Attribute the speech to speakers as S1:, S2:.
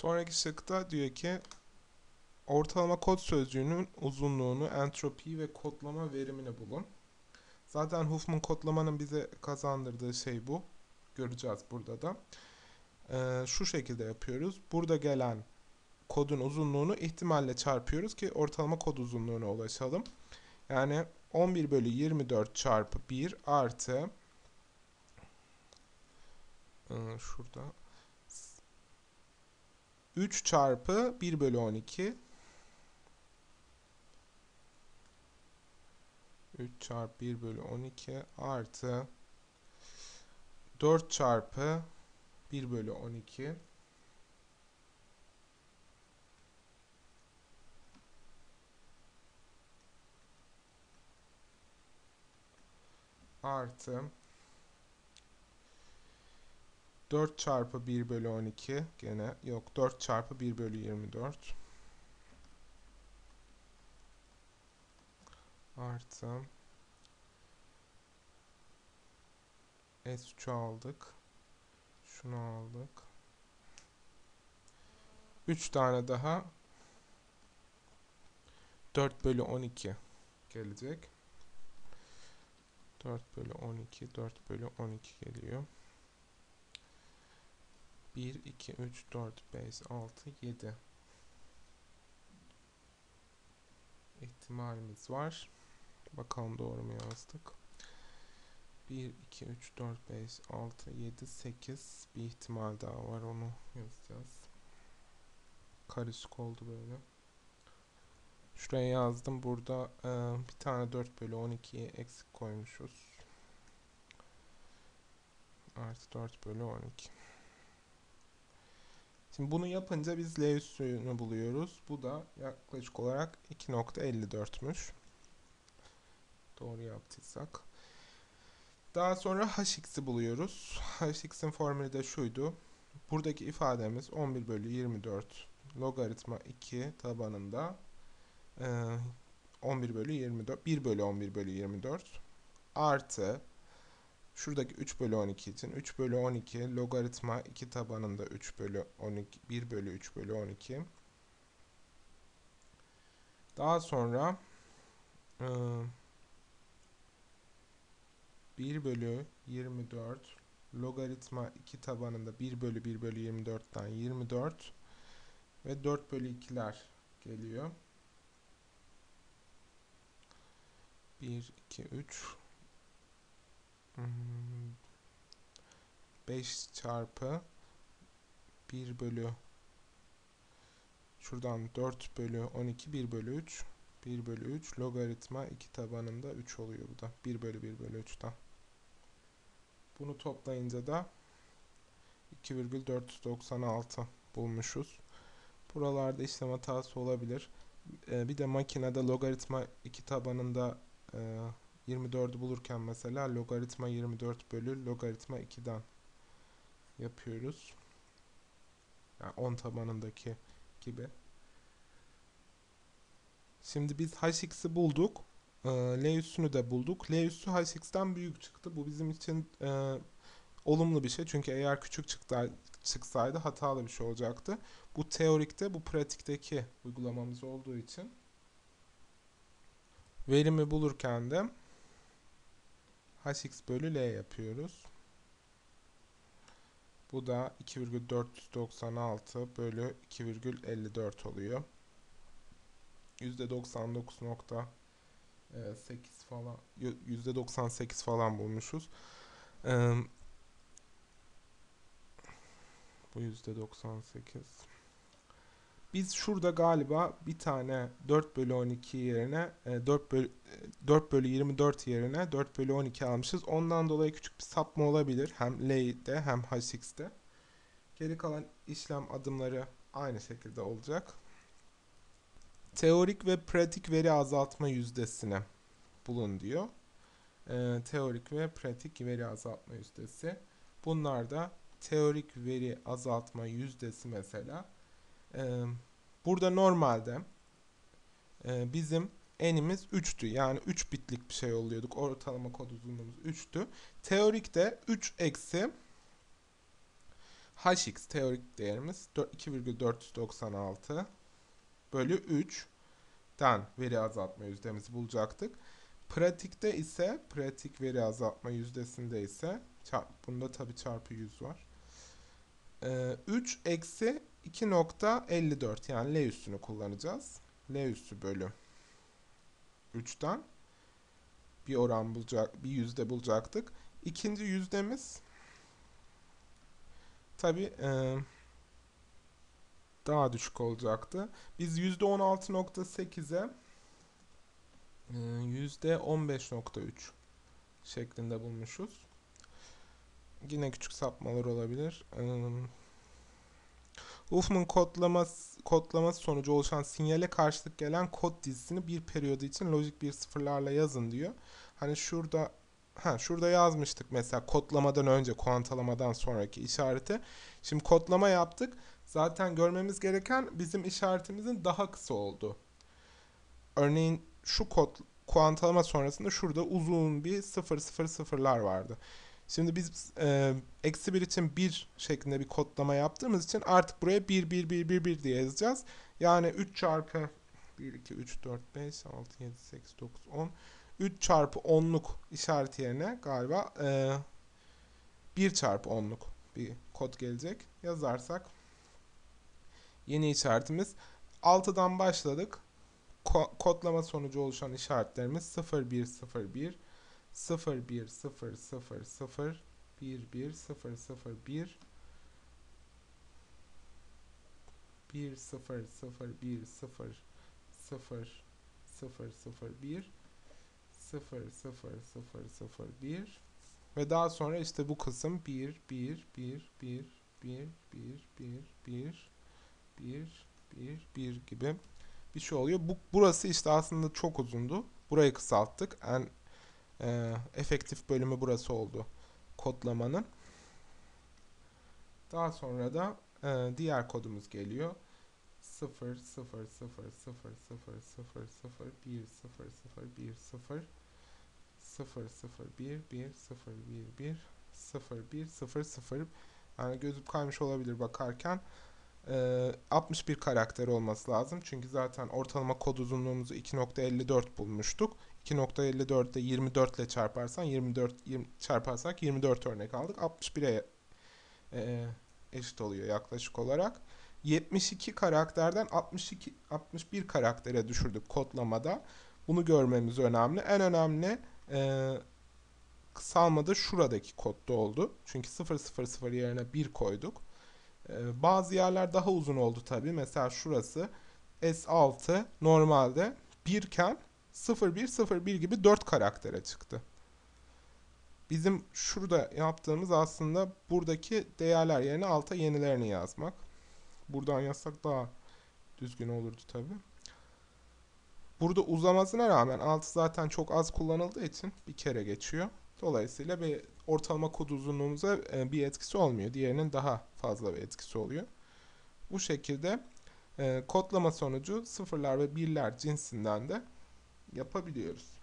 S1: Sonraki şıkta diyor ki ortalama kod sözcüğünün uzunluğunu, entropiyi ve kodlama verimini bulun. Zaten Huffman kodlamanın bize kazandırdığı şey bu. Göreceğiz burada da. Ee, şu şekilde yapıyoruz. Burada gelen kodun uzunluğunu ihtimalle çarpıyoruz ki ortalama kod uzunluğuna ulaşalım. Yani 11 bölü 24 çarpı 1 artı ee, şurada 3 çarpı 1 bölü 12 3 çarpı 1 bölü 12 artı 4 çarpı 1 bölü 12 artı 4 çarpı 1 bölü 12 gene yok 4 çarpı 1 bölü 24 artı S3'ü aldık. Şunu aldık. 3 tane daha 4 bölü 12 gelecek. 4 bölü 12 4 bölü 12 geliyor 1, 2, 3, 4, 5, 6, 7 ihtimalimiz var. Bakalım doğru mu yazdık. 1, 2, 3, 4, 5, 6, 7, 8 bir ihtimal daha var onu yazacağız. Karışık oldu böyle. Şuraya yazdım. Burada e, bir tane 4 bölü 12'yi eksik koymuşuz. Artı 4 bölü 12. Şimdi bunu yapınca biz L üssünü buluyoruz. Bu da yaklaşık olarak 2.54'müş. Doğru yaptıysak. Daha sonra hx'i buluyoruz. hx'in formülü de şuydu. Buradaki ifademiz 11 bölü 24 logaritma 2 tabanında 11 bölü 24 1 bölü 11 bölü 24 artı Şuradaki 3 bölü 12 için 3 bölü 12 logaritma 2 tabanında 3 bölü 12 1 bölü 3 bölü 12 daha sonra 1 bölü 24 logaritma 2 tabanında 1 bölü 1 bölü 24'ten 24 ve 4 bölü 2'ler geliyor. 1, 2, 3 5 çarpı 1 bölü. Şuradan 4 bölü 12 1 bölü 3 1 bölü 3 logaritma 2 tabanında 3 oluyor bu da. 1 bölü 1 bölü 3'ten bunu toplayınca da 2,496 bulmuşuz. Buralarda işlem hatası olabilir. Ee, bir de makinede logaritma 2 tabanında e, 24'ü bulurken mesela logaritma 24 bölü logaritma 2'den yapıyoruz. Yani 10 tabanındaki gibi. Şimdi biz hx'i bulduk. E, L üssünü de bulduk. L üssü hx'ten büyük çıktı. Bu bizim için e, olumlu bir şey. Çünkü eğer küçük çıktı, çıksaydı hatalı bir şey olacaktı. Bu teorikte, bu pratikteki uygulamamız olduğu için verimi bulurken de hx bölü l yapıyoruz. Bu da 2,496 bölü 2,54 oluyor. %99.8 falan %98 falan bulmuşuz. Bu %98 biz şurada galiba bir tane 4 bölü 12 yerine 4 e, bölü, 4 bölü 24 yerine 4 bölü 12 almışız. Ondan dolayı küçük bir sapma olabilir. Hem L'de hem H6'de. Geri kalan işlem adımları aynı şekilde olacak. Teorik ve pratik veri azaltma yüzdesine bulun diyor. Ee, teorik ve pratik veri azaltma yüzdesi. Bunlar da teorik veri azaltma yüzdesi mesela burada normalde bizim n'imiz 3'tü. Yani 3 bitlik bir şey oluyorduk. Ortalama kod uzunluğumuz 3'tü. Teorikte 3 eksi hx teorik değerimiz 2,496 bölü 3'den veri azaltma yüzdemizi bulacaktık. Pratikte ise, pratik veri azaltma yüzdesinde ise, çarp, bunda tabi çarpı 100 var. Ee, 3 eksi 2.54 yani L üstünü kullanacağız. L üstü bölü 3'ten bir oran bulacak, bir yüzde bulacaktık. İkinci yüzdemiz tabi e, daha düşük olacaktı. Biz yüzde 16.8'e e, yüzde 15.3 şeklinde bulmuşuz. Yine küçük sapmalar olabilir. E, Huffman kodlaması, kodlaması sonucu oluşan sinyale karşılık gelen kod dizisini bir periyodu için lojik bir sıfırlarla yazın diyor. Hani şurada ha şurada yazmıştık mesela kodlamadan önce kuantalamadan sonraki işareti. Şimdi kodlama yaptık. Zaten görmemiz gereken bizim işaretimizin daha kısa oldu. Örneğin şu kod kuantalama sonrasında şurada uzun bir sıfır sıfır sıfırlar vardı. Şimdi biz e, eksi 1 için 1 şeklinde bir kodlama yaptığımız için artık buraya 1 1 1 1 1 diye yazacağız. Yani 3 çarpı 1 2 3 4 5 6 7 8 9 10 3 çarpı 10'luk işareti yerine galiba e, 1 çarpı 10'luk bir kod gelecek. Yazarsak yeni işaretimiz 6'dan başladık. Ko kodlama sonucu oluşan işaretlerimiz 0 1 0 1 0 1 0 0 0 1 1 0 0 1 1 0 0 1 0 0 0 0 1 0 0 0 0 1 ve daha sonra işte bu kısım 1 1 1 1 1 1 1 1 1 1 1 gibi bir şey oluyor. Bu burası işte aslında çok uzundu. Burayı kısalttık. En e, efektif bölümü burası oldu kodlamanın. Daha sonra da e, diğer kodumuz geliyor. 0 0 0 0 0 0 0 1 0 0 1 0 0 0 1 1 0 1 1 0 1 0 0 yani gözüm kaymış olabilir bakarken e, 61 karakter olması lazım. Çünkü zaten ortalama kod uzunluğumuzu 2.54 bulmuştuk. 2.54'te 24 ile çarparsan 24 20, çarparsak 24 örnek aldık. 61'e e, eşit oluyor yaklaşık olarak. 72 karakterden 62 61 karaktere düşürdük kodlamada. Bunu görmemiz önemli. En önemli e, kısalmada şuradaki kodda oldu. Çünkü 000 yerine 1 koyduk. E, bazı yerler daha uzun oldu tabi. Mesela şurası S6 normalde 1 iken 0101 gibi 4 karaktere çıktı. Bizim şurada yaptığımız aslında buradaki değerler yerine alta yenilerini yazmak. Buradan yazsak daha düzgün olurdu tabi. Burada uzamasına rağmen altı zaten çok az kullanıldığı için bir kere geçiyor. Dolayısıyla bir ortalama kod uzunluğumuza e, bir etkisi olmuyor. Diğerinin daha fazla bir etkisi oluyor. Bu şekilde e, kodlama sonucu sıfırlar ve birler cinsinden de yapabiliyoruz.